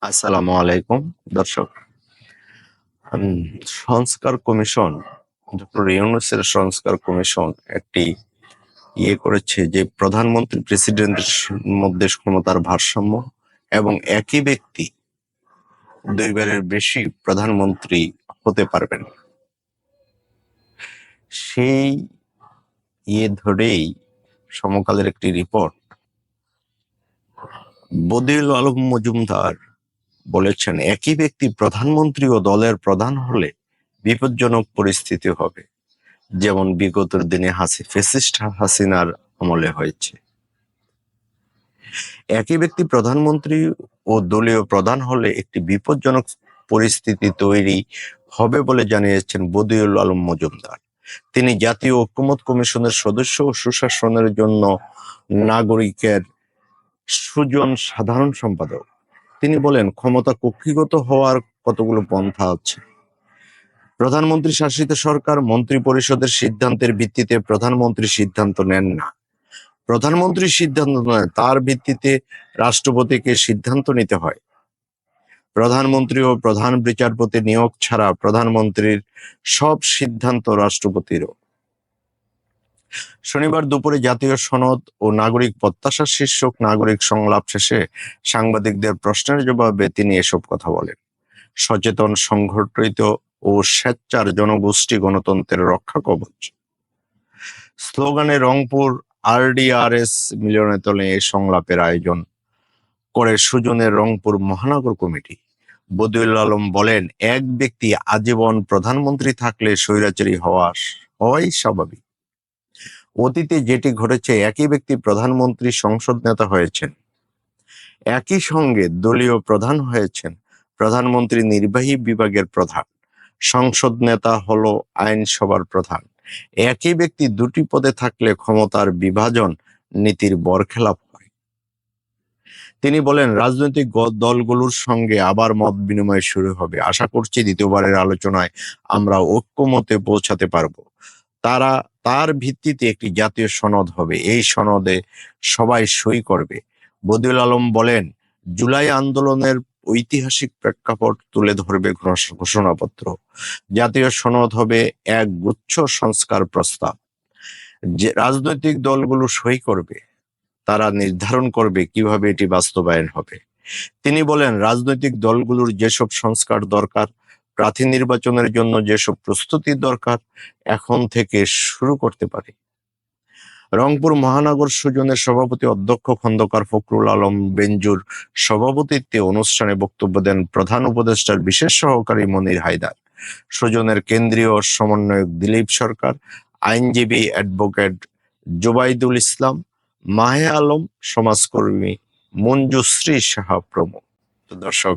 আসসালামু আলাইকুম দর্শক সংস্কার কমিশন ইউনুসের সংস্কার কমিশন একটি ইয়ে করেছে যে প্রধানমন্ত্রী প্রেসিডেন্টের মধ্যে ক্ষমতার ভারসাম্য এবং একই ব্যক্তি দুইবারের বেশি প্রধানমন্ত্রী হতে পারবেন। সেই ইয়ে ধরেই সমকালের একটি রিপোর্ট বদিউল আলম মজুমদার বলেছেন, একই ব্যক্তি প্রধানমন্ত্রী ও দলের প্রধান হলে বিপজ্জনক পরিস্থিতি হবে, যেমন বিগত দিনে হাসি, ফেসিস্ট হাসিনার আমলে হয়েছে। একই ব্যক্তি প্রধানমন্ত্রী ও দলীয় প্রধান হলে একটি বিপজ্জনক পরিস্থিতি তৈরি হবে বলে জানিয়েছেন বদিউল আলম মজুমদার। তিনি জাতীয় ঐক্যমত কমিশনের সদস্য ও সুশাসনের জন্য নাগরিকের সুজন সাধারণ সম্পাদক। তিনি বলেন, ক্ষমতা কক্ষিগত হওয়ার কতগুলো পন্থা আছে? প্রধানমন্ত্রী শাসিত সরকার মন্ত্রী পরিষদের সিদ্ধান্তের ভিত্তিতে প্রধানমন্ত্রী সিদ্ধান্ত নেন না। প্রধানমন্ত্রী সিদ্ধান্ত নয়, তার ভিত্তিতে রাষ্ট্রপতিকে সিদ্ধান্ত নিতে হয়। প্রধানমন্ত্রী ও প্রধান বিচারপতি নিয়োগ ছাড়া প্রধানমন্ত্রীর সব সিদ্ধান্ত রাষ্ট্রপতিরও। শনিবার দুপুরে জাতীয় সনদ ও নাগরিক প্রত্যাশা শীর্ষক নাগরিক সংলাপ শেষে সাংবাদিকদের প্রশ্নের জবাবে তিনি এসব কথা বলেন। সচেতন সংগঠিত ও স্বেচ্ছার জনগোষ্ঠী গণতন্ত্রের রক্ষা কবচ। স্লোগানে রংপুর আরডিআরএস মিলনায়তনে এই সংলাপের আয়োজন করে সুজনের রংপুর মহানগর কমিটি। বদিউল আলম বলেন, এক ব্যক্তি আজীবন প্রধানমন্ত্রী থাকলে স্বৈরাচারী হওয়া, হওয়াই স্বাভাবিক। অতীতে যেটি ঘটেছে, একই ব্যক্তি প্রধানমন্ত্রী সংসদ নেতা হয়েছেন। একই সঙ্গে দলীয় প্রধান হয়েছেন প্রধানমন্ত্রী নির্বাহী বিভাগের প্রধান, সংসদ নেতা হল আইনসভার প্রধান। একই ব্যক্তি দুটি পদে থাকলে ক্ষমতার বিভাজন নীতির বরখেলাপ হয়। তিনি বলেন, রাজনৈতিক দলগুলোর সঙ্গে আবার মত বিনিময় শুরু হবে। আশা করছি দ্বিতীয়বারের আলোচনায় আমরা ঐক্যমতে পৌঁছাতে পারব। তারা তার ভিত্তিতে একটি জাতীয় সনদ হবে। এই সনদে সবাই সই করবে। বদিউল আলম বলেন, জুলাই আন্দোলনের ঐতিহাসিক প্রেক্ষাপট তুলে ধরবে ঘোষণাপত্র। জাতীয় সনদ হবে এক গুচ্ছ সংস্কার প্রস্তাব। যে রাজনৈতিক দলগুলো সই করবে, তারা নির্ধারণ করবে কীভাবে এটি বাস্তবায়ন হবে। তিনি বলেন, রাজনৈতিক দলগুলোর যেসব সংস্কার দরকার প্রার্থী নির্বাচনের জন্য যেসব প্রস্তুতির দরকার এখন থেকে শুরু করতে পারে। রংপুর মহানগর সুজনের সভাপতি অধ্যক্ষ খন্দকার ফখরুল আলম বেঞ্জুর সভাপতিত্বে অনুষ্ঠানে বক্তব্য দেন প্রধান উপদেষ্টার বিশেষ সহকারী মনির হায়দার। সুজনের কেন্দ্রীয় সমন্বয়ক দিলীপ সরকার, আইনজীবী অ্যাডভোকেট জুবাইদুল ইসলাম, মাহে আলম, সমাজকর্মী মঞ্জুশ্রী সাহা প্রমুখ। দর্শক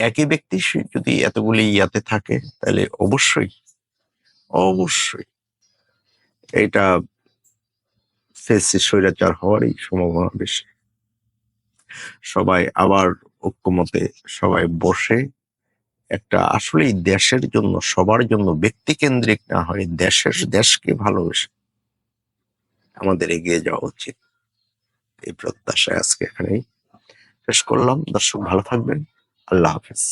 একই ব্যক্তি যদি এতগুলি ইয়াতে থাকে, তাহলে অবশ্যই অবশ্যই এটা স্বৈরাচার হওয়ারই সম্ভাবনা বেশি। সবাই আবার ঐক্যমতে সবাই বসে একটা আসলেই দেশের জন্য, সবার জন্য ব্যক্তি কেন্দ্রিক না হয়, দেশের দেশকে ভালোবেসে আমাদের এগিয়ে যাওয়া উচিত। এই প্রত্যাশায় আজকে এখানেই শেষ করলাম। দর্শক ভালো থাকবেন। আল্লাহ হাফেজ